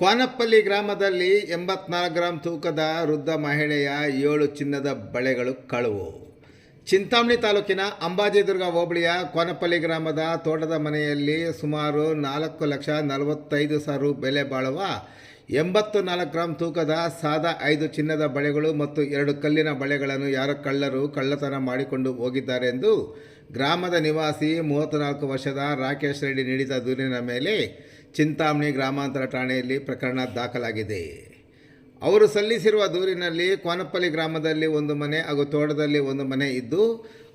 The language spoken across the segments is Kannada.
ಕ್ವಾನಪ್ಪಲ್ಲಿ ಗ್ರಾಮದಲ್ಲಿ ಎಂಬತ್ನಾಲ್ಕು ಗ್ರಾಂ ತೂಕದ ವೃದ್ಧ ಮಹಿಳೆಯ ಏಳು ಚಿನ್ನದ ಬಳೆಗಳು ಕಳುವು. ಚಿಂತಾಮಣಿ ತಾಲೂಕಿನ ಅಂಬಾಜಿದುರ್ಗ ಹೋಬಳಿಯ ಕೋನಪಲ್ಲಿ ಗ್ರಾಮದ ತೋಟದ ಮನೆಯಲ್ಲಿ ಸುಮಾರು ನಾಲ್ಕು ಲಕ್ಷ ನಲವತ್ತೈದು ಸಾವಿರ ಬೆಲೆ ಬಾಳುವ ಎಂಬತ್ತು ನಾಲ್ಕು ಗ್ರಾಂ ತೂಕದ ಸಾದಾ ಐದು ಚಿನ್ನದ ಬಳೆಗಳು ಮತ್ತು ಎರಡು ಕಲ್ಲಿನ ಬಳೆಗಳನ್ನು ಯಾರ ಕಳ್ಳರು ಕಳ್ಳತನ ಮಾಡಿಕೊಂಡು ಹೋಗಿದ್ದಾರೆ ಎಂದು ಗ್ರಾಮದ ನಿವಾಸಿ ಮೂವತ್ತ್ನಾಲ್ಕು ವರ್ಷದ ರಾಕೇಶ್ ರೆಡ್ಡಿ ನೀಡಿದ ದೂರಿನ ಮೇಲೆ ಚಿಂತಾಮಣಿ ಗ್ರಾಮಾಂತರ ಠಾಣೆಯಲ್ಲಿ ಪ್ರಕರಣ ದಾಖಲಾಗಿದೆ. ಅವರು ಸಲ್ಲಿಸಿರುವ ದೂರಿನಲ್ಲಿ ಕೋನಪಲ್ಲಿ ಗ್ರಾಮದಲ್ಲಿ ಒಂದು ಮನೆ ಹಾಗೂ ತೋಟದಲ್ಲಿ ಒಂದು ಮನೆ ಇದ್ದು,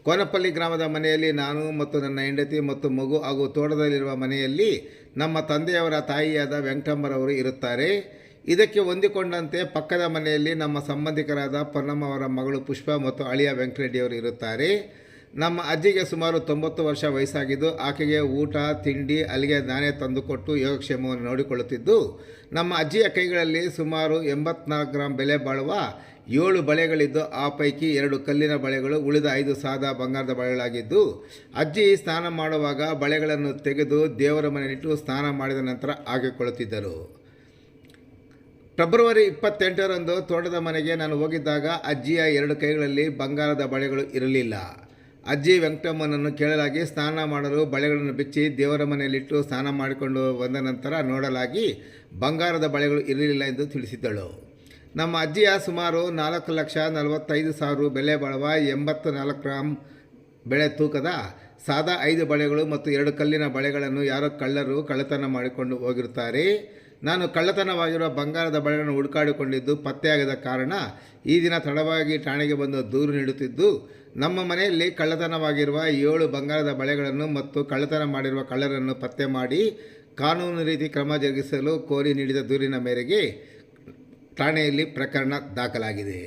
ಕೋನಪಲ್ಲಿ ಗ್ರಾಮದ ಮನೆಯಲ್ಲಿ ನಾನು ಮತ್ತು ನನ್ನ ಹೆಂಡತಿ ಮತ್ತು ಮಗು ಹಾಗೂ ತೋಟದಲ್ಲಿರುವ ಮನೆಯಲ್ಲಿ ನಮ್ಮ ತಂದೆಯವರ ತಾಯಿಯಾದ ವೆಂಕಟಮ್ಮರವರು ಇರುತ್ತಾರೆ. ಇದಕ್ಕೆ ಹೊಂದಿಕೊಂಡಂತೆ ಪಕ್ಕದ ಮನೆಯಲ್ಲಿ ನಮ್ಮ ಸಂಬಂಧಿಕರಾದ ಪೊನ್ನಮ್ಮ ಅವರ ಮಗಳು ಪುಷ್ಪ ಮತ್ತು ಅಳಿಯ ವೆಂಕಟರೆಡ್ಡಿಯವರು ಇರುತ್ತಾರೆ. ನಮ್ಮ ಅಜ್ಜಿಗೆ ಸುಮಾರು ತೊಂಬತ್ತು ವರ್ಷ ವಯಸ್ಸಾಗಿದ್ದು, ಆಕೆಗೆ ಊಟ, ತಿಂಡಿ, ಅಲ್ಲಿಗೆ ನಾನೇ ತಂದುಕೊಟ್ಟು ಯೋಗಕ್ಷೇಮವನ್ನು ನೋಡಿಕೊಳ್ಳುತ್ತಿದ್ದು, ನಮ್ಮ ಅಜ್ಜಿಯ ಕೈಗಳಲ್ಲಿ ಸುಮಾರು ಎಂಬತ್ನಾಲ್ಕು ಗ್ರಾಂ ಬೆಲೆ ಬಾಳುವ ಏಳು ಬಳೆಗಳಿದ್ದು, ಆ ಪೈಕಿ ಎರಡು ಕಲ್ಲಿನ ಬಳೆಗಳು, ಉಳಿದ ಐದು ಸಾದಾ ಬಂಗಾರದ ಬಳೆಗಳಾಗಿದ್ದು, ಅಜ್ಜಿ ಸ್ನಾನ ಮಾಡುವಾಗ ಬಳೆಗಳನ್ನು ತೆಗೆದು ದೇವರ ಮನೆಯಲ್ಲಿಟ್ಟು ಸ್ನಾನ ಮಾಡಿದ ನಂತರ ಹಾಕಿಕೊಳ್ಳುತ್ತಿದ್ದರು ಫೆಬ್ರವರಿ ಇಪ್ಪತ್ತೆಂಟರಂದು ತೋಟದ ಮನೆಗೆ ನಾನು ಹೋಗಿದ್ದಾಗ ಅಜ್ಜಿಯ ಎರಡು ಕೈಗಳಲ್ಲಿ ಬಂಗಾರದ ಬಳೆಗಳು ಇರಲಿಲ್ಲ. ಅಜ್ಜಿ ವೆಂಕಟಮ್ಮನನ್ನು ಕೇಳಲಾಗಿ ಸ್ನಾನ ಮಾಡಲು ಬಳೆಗಳನ್ನು ಬಿಚ್ಚಿ ದೇವರ ಮನೆಯಲ್ಲಿಟ್ಟು ಸ್ನಾನ ಮಾಡಿಕೊಂಡು ಬಂದ ನಂತರ ನೋಡಲಾಗಿ ಬಂಗಾರದ ಬಳೆಗಳು ಇರಲಿಲ್ಲ ಎಂದು ತಿಳಿಸಿದ್ದಳು. ನಮ್ಮ ಅಜ್ಜಿಯ ಸುಮಾರು ನಾಲ್ಕು ಲಕ್ಷ ನಲವತ್ತೈದು ಸಾವಿರ ಬೆಲೆ ಬಾಳುವ ಎಂಬತ್ತು ನಾಲ್ಕು ಗ್ರಾಮ್ ಬೆಳೆ ತೂಕದ ಸಾದಾ ಐದು ಬಳೆಗಳು ಮತ್ತು ಎರಡು ಕಲ್ಲಿನ ಬಳೆಗಳನ್ನು ಯಾರೋ ಕಳ್ಳರು ಕಳ್ಳತನ ಮಾಡಿಕೊಂಡು ಹೋಗಿರುತ್ತಾರೆ. ನಾನು ಕಳ್ಳತನವಾಗಿರುವ ಬಂಗಾರದ ಬಳೆಗಳನ್ನು ಹುಡುಕಾಡಿಕೊಂಡಿದ್ದು ಪತ್ತೆಯಾಗದ ಕಾರಣ ಈ ದಿನ ತಡವಾಗಿ ಠಾಣೆಗೆ ಬಂದು ದೂರು ನೀಡುತ್ತಿದ್ದು, ನಮ್ಮ ಮನೆಯಲ್ಲಿ ಕಳ್ಳತನವಾಗಿರುವ ಏಳು ಬಂಗಾರದ ಬಳೆಗಳನ್ನು ಮತ್ತು ಕಳ್ಳತನ ಮಾಡಿರುವ ಕಳ್ಳರನ್ನು ಪತ್ತೆ ಮಾಡಿ ಕಾನೂನು ರೀತಿ ಕ್ರಮ ಜರುಗಿಸಲು ಕೋರಿ ನೀಡಿದ ದೂರಿನ ಮೇರೆಗೆ ಠಾಣೆಯಲ್ಲಿ ಪ್ರಕರಣ ದಾಖಲಾಗಿದೆ.